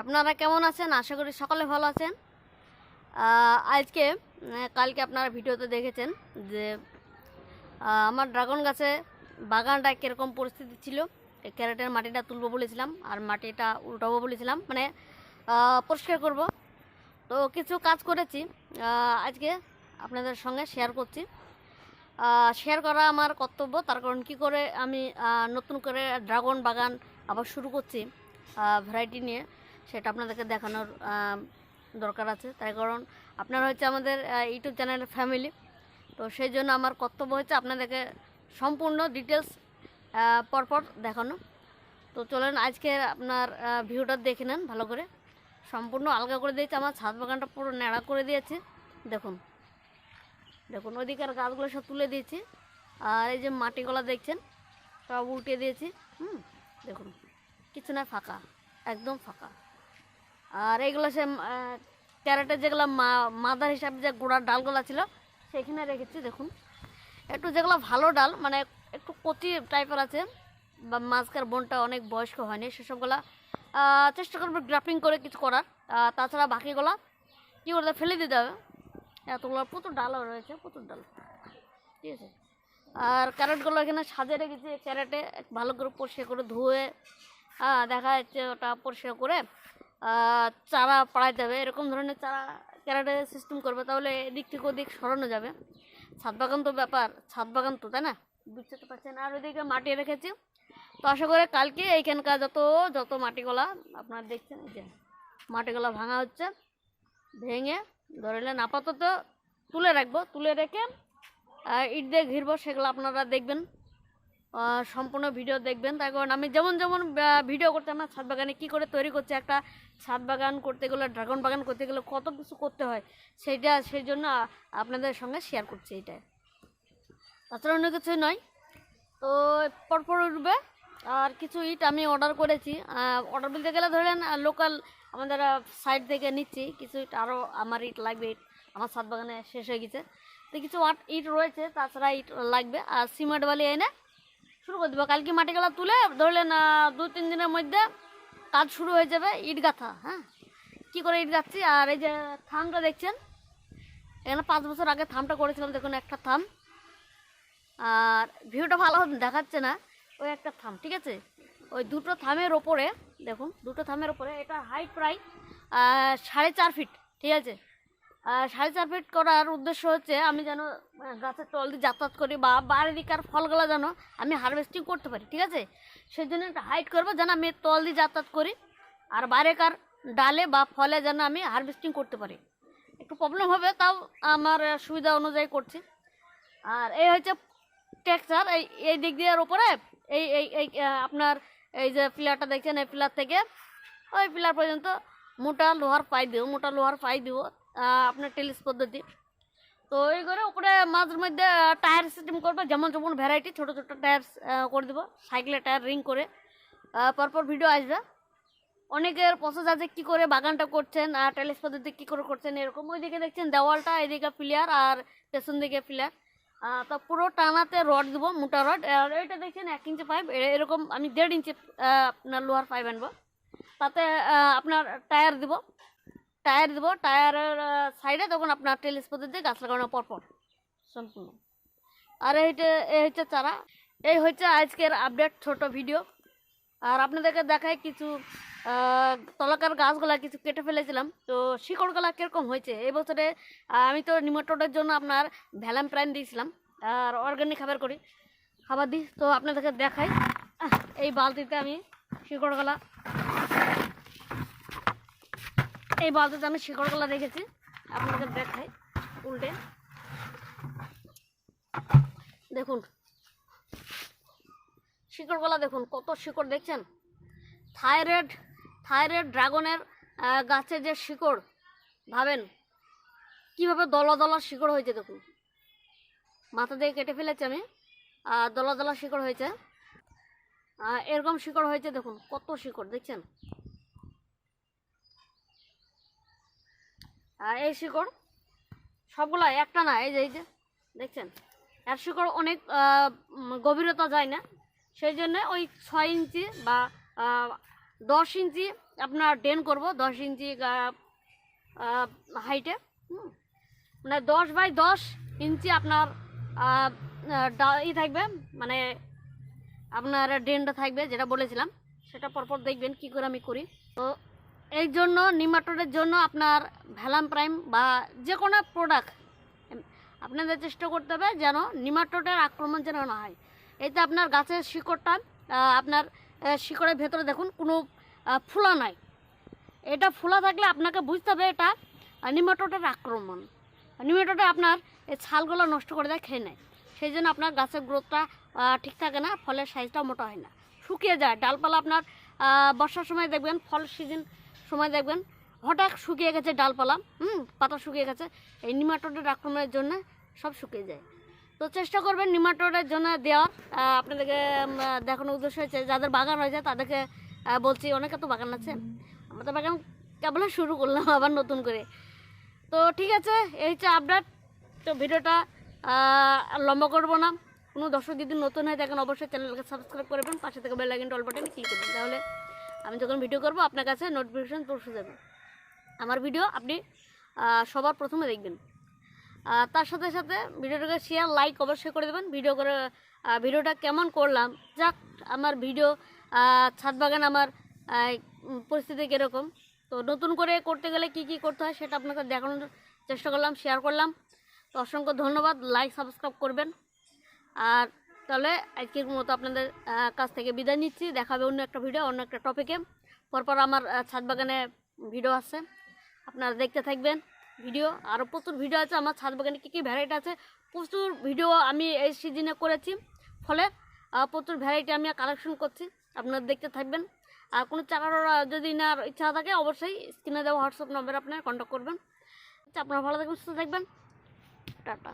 আপনারা কেমন আছেন? আশা করি সকলে ভালো আছেন। আজকে কালকে আপনারা ভিডিওতে দেখেছেন যে আমার ড্রাগন গাছে বাগানটা কীরকম পরিস্থিতি ছিল। ক্যারেটের মাটিটা তুলবো বলেছিলাম আর মাটিটা উল্টাবো বলেছিলাম। মানে পরিষ্কার করব। তো কিছু কাজ করেছি। আজকে আপনাদের সঙ্গে শেয়ার করছি। শেয়ার করা আমার কর্তব্য। তার কারণ কী করে আমি নতুন করে ড্রাগন বাগান আবার শুরু করছি ভ্যারাইটি নিয়ে। সেটা আপনাদেরকে দেখানোর দরকার আছে। তাই কারণ আপনারা হচ্ছে আমাদের ইউটিউব চ্যানেলের ফ্যামিলি। তো সেই জন্য আমার কর্তব্য হচ্ছে আপনাদেরকে সম্পূর্ণ ডিটেলস পরপর দেখানো। তো চলেন আজকে আপনার ভিউটা দেখে নেন ভালো করে। সম্পূর্ণ আলগা করে দিয়েছে, আমার ছাদ বাগানটা পুরো ন্যাড়া করে দিয়েছে। দেখুন দেখুন, ওইদিকের গাছগুলো সব তুলে দিয়েছি। আর এই যে মাটিগুলো দেখছেন, সব উল্টে দিয়েছি। হুম, দেখুন, কিছু না ফাঁকা, একদম ফাঁকা। আর এইগুলো সে ক্যারেটের যেগুলো মাদার হিসাবে যে গোড়ার ডালগুলো ছিল, সেখানে রেখেছি, দেখুন। একটু যেগুলো ভালো ডাল মানে একটু কচি টাইপের আছে, বা মাঝখার বনটা অনেক বয়স্ক হয়নি, সেসবগুলা চেষ্টা করব গ্রাফটিং করে কিছু করার। তাছাড়া বাকিগুলো, কী করতে ফেলে দিতে হবে। এতগুলো প্রচুর ডালও রয়েছে, প্রচুর ডাল। ঠিক আছে। আর ক্যারেটগুলো এখানে সাজিয়ে রেখেছি ক্যারেটে ভালো করে পরিষ্কার করে ধুয়ে হ্যাঁ দেখা যাচ্ছে ওটা পরিষ্কার করে চারা পাড়াইতে হবে এরকম ধরনের চারা ক্যারেটে সিস্টেম করবে, তাহলে এদিক থেকে ওদিক সরানো যাবে। ছাদ বাগান তো ব্যাপার, ছাদ বাগান তো, তাই না? বুঝতে পারছেন? আর ওইদিকে মাটি রেখেছি। তো আশা করে কালকে এইখানকার যত যত মাটিগুলা আপনারা দেখছেন, এই যে মাটিগুলা ভাঙা হচ্ছে, ভেঙে ধরলেন আপাতত তুলে রাখব। তুলে রেখে ইট দিয়ে ঘিরবো, সেগুলো আপনারা দেখবেন। সম্পূর্ণ ভিডিও দেখবেন। তার কারণ আমি যেমন যেমন ভিডিও করতে আমার ছাদ বাগানে কী করে তৈরি করছে, একটা ছাদ বাগান করতে গেলে, ড্রাগন বাগান করতে গেলে কত কিছু করতে হয় সেইটা সেই জন্য আপনাদের সঙ্গে শেয়ার করছি এইটাই তাছাড়া অন্য কিছুই নয়। তো পরপর উঠবে। আর কিছু ইট আমি অর্ডার করেছি। অর্ডার বলতে গেলে ধরেন লোকাল আমাদের সাইড থেকে নিচ্ছি। কিছু ইট আরও আমার ইট লাগবে, ইট আমার ছাদ বাগানে শেষ হয়ে গেছে। তো কিছু ইট রয়েছে, তাছাড়া ইট লাগবে। আর সিমেন্ট বালি এনে শুরু করে দেবো। কালকে মাটিগুলো তুলে ধরলেন আহ, দু তিন দিনের মধ্যে কাজ শুরু হয়ে যাবে ইট গাঁথা হ্যাঁ? কী করে ইট গাচ্ছি আর এই যে থামটা দেখছেন? এখানে পাঁচ বছর আগে থামটা করেছিলাম দেখুন একটা থাম। আর ভিউটা ভালো দেখাচ্ছে না ওই একটা থাম ঠিক আছে? ওই দুটো থামের ওপরে দেখুন দুটো থামের ওপরে এটা হাইট প্রায় সাড়ে চার ফিট ঠিক আছে? সাড়ে চার ফিট করার উদ্দেশ্য হচ্ছে আমি যেন গাছের তল দিয়ে যাতায়াত করি বা দিকার ফলগুলো যেন আমি হারভেস্টিং করতে পারি, ঠিক আছে? সেই জন্য একটা হাইট করব যেন আমি তল দিয়ে যাতায়াত করি আর বাইরেকার ডালে বা ফলে যেন আমি হারভেস্টিং করতে পারি। একটু প্রবলেম হবে, তাও আমার সুবিধা অনুযায়ী করছি। আর এই হচ্ছে টেক্সচার এই এই দিক দিয়ে ওপরে এই এই এই আপনার এই যে পিলারটা দেখছেন, এই পিলার থেকে ওই পিলার পর্যন্ত মোটা লোহার পাই দিব, মোটা লোহার পাই দিব। আপনার টেলিস পদ্ধতি। তো এই করে উপরে মাঝের মধ্যে টায়ার সিস্টেম করব, যেমন যেমন ভ্যারাইটি ছোটো ছোটো টায়ার করে দেবো সাইকেলের টায়ার রিং করে। পরপর ভিডিও আসবে। অনেকের প্রসেস আছে কী করে বাগানটা করছেন, আর টেলিস পদ্ধতি কী করে করছেন এরকম। ওইদিকে দেখছেন দেওয়ালটা, এদিকে প্লেয়ার আর পেছন দিকে প্লেয়ার তো পুরো টানাতে রড দেবো, মোটা রড আর এইটা দেখছেন এক ইঞ্চি পাইপ এরকম আমি দেড় ইঞ্চি আপনার লোহার পাইপ আনব। তাতে আপনার টায়ার দিব। টায়ার দেবো, টায়ারের সাইডে তখন আপনার টেলিস পদ্ধতি গাছ লাগানো পরপর, সম্পূর্ণ। আর এইটা এই হচ্ছে চারা। এই হচ্ছে আজকের আপডেট ছোট ভিডিও আর আপনাদেরকে দেখাই কিছু তলাকার গাছগুলা কিছু কেটে ফেলেছিলাম। তো শিকড়গুলা কীরকম হয়েছে? এই বছরে আমি তো নিমটোডের জন্য আপনার ভ্যালাম প্রাইন দিয়েছিলাম। আর অর্গানিক খাবার করি, খাবার দিই। তো আপনাদেরকে দেখাই। এই বালতিতে আমি শিকড়গুলা এই বালতিতে আমি শিকড়গুলা রেখেছি আপনাদের দেখাই উল্টে। দেখুন, শিকড়গুলা দেখুন, কত শিকড় দেখছেন? থাইরয়েড থাইরয়েড ড্রাগনের গাছের যে শিকড়, ভাবেন? কীভাবে দলা দলা শিকড় হয়েছে দেখুন। মাথা দিয়ে কেটে ফেলেছি আমি দলা দলা শিকড় হয়েছে। এরকম শিকড় হয়েছে দেখুন, কত শিকড়, দেখছেন? এই শিকড়, সবগুলা একটা না, এই যে এই যে, দেখছেন? এর শিকড় অনেক গভীরতা যায় না। সেই জন্য ওই ছয় ইঞ্চি বা দশ ইঞ্চি আপনার ড্রেন করব, দশ ইঞ্চি হাইটে মানে দশ বাই দশ ইঞ্চি আপনার ই থাকবে মানে আপনার ড্রেনটা থাকবে, যেটা বলেছিলাম, সেটা পরপর দেখবেন, কি করে আমি করি। তো এই জন্য, নিমাটোডের জন্য আপনার ভ্যালাম প্রাইম বা যে কোনো প্রোডাক্ট আপনাদের চেষ্টা করতে হবে যেন নিমাটোডের আক্রমণ যেন না হয়। এতে আপনার গাছের শিকড়টা আপনার শিকড়ের ভেতরে দেখুন কোনো ফুলা নাই। এটা ফুলা থাকলে আপনাকে বুঝতে হবে এটা নিমাটোডের আক্রমণ। নিমাটোডে আপনার এই ছালগুলো নষ্ট করে দেয়, খেয়ে নেয়। সেই জন্য আপনার গাছের গ্রোথটা ঠিক থাকে না, ফলের সাইজটাও মোটা হয় না। শুকিয়ে যায়। ডালপালা আপনার বর্ষার সময় দেখবেন ফল সিজন সময় দেখবেন, হঠাৎ শুকিয়ে গেছে ডালপালা, হুম, পাতা শুকিয়ে গেছে, এই নিমাটোডের আক্রমণের জন্য সব শুকিয়ে যায়। তো চেষ্টা করবেন নিমাটোডের জন্য দেওয়ার। আপনাদেরকে দেখানোর উদ্দেশ্য হয়েছে যাদের বাগান হয়েছে তাদেরকে বলছি, অনেকে তো বাগান আছে। আমাদের বাগান কেবল শুরু করলাম, আবার নতুন করে। তো ঠিক আছে, এই হচ্ছে আপডেট তো ভিডিওটা লম্বা করব না। কোনো দর্শক যদি নতুন হয়ে থাকেন, অবশ্যই চ্যানেলকে সাবস্ক্রাইব করবেন পাশে থেকে বেল টল বাটনে ক্লিক করবেন। তাহলে আমি যখন ভিডিও করব, আপনার কাছে নোটিফিকেশান পৌঁছে যাবে। আমার ভিডিও আপনি সবার প্রথমে দেখবেন। তার সাথে সাথে ভিডিওটাকে শেয়ার লাইক অবশ্যই করে দেবেন। ভিডিও করে ভিডিওটা কেমন করলাম, যাক, আমার ভিডিও ছাদ বাগান আমার পরিস্থিতি কীরকম। তো নতুন করে করতে গেলে কি কি করতে হয় সেটা আপনাকে দেখানোর চেষ্টা করলাম শেয়ার করলাম। তো অসংখ্য ধন্যবাদ। লাইক সাবস্ক্রাইব করবেন। আর তাহলে আজকের মতো আপনাদের কাছ থেকে বিদায় নিচ্ছি। দেখাবে অন্য একটা ভিডিও অন্য একটা টপিকে পরপর আমার ছাদ বাগানে ভিডিও আছে। আপনারা দেখতে থাকবেন ভিডিও আরও প্রচুর ভিডিও আছে। আমার ছাদ বাগানে কী কী ভ্যারাইটি আছে? প্রচুর ভিডিও আমি এই সিজনে করেছি। ফলে প্রচুর ভ্যারাইটি আমি কালেকশন করছি। আপনারা দেখতে থাকবেন। আর কোনো চাকার যদি নেওয়ার ইচ্ছা থাকে, অবশ্যই স্ক্রিনে দেওয়া হোয়াটসঅ্যাপ নম্বরে আপনারা কন্ট্যাক্ট করবেন। আচ্ছা আপনারা ভালো থাকবেন, সুস্থ থাকবেন। টাটা।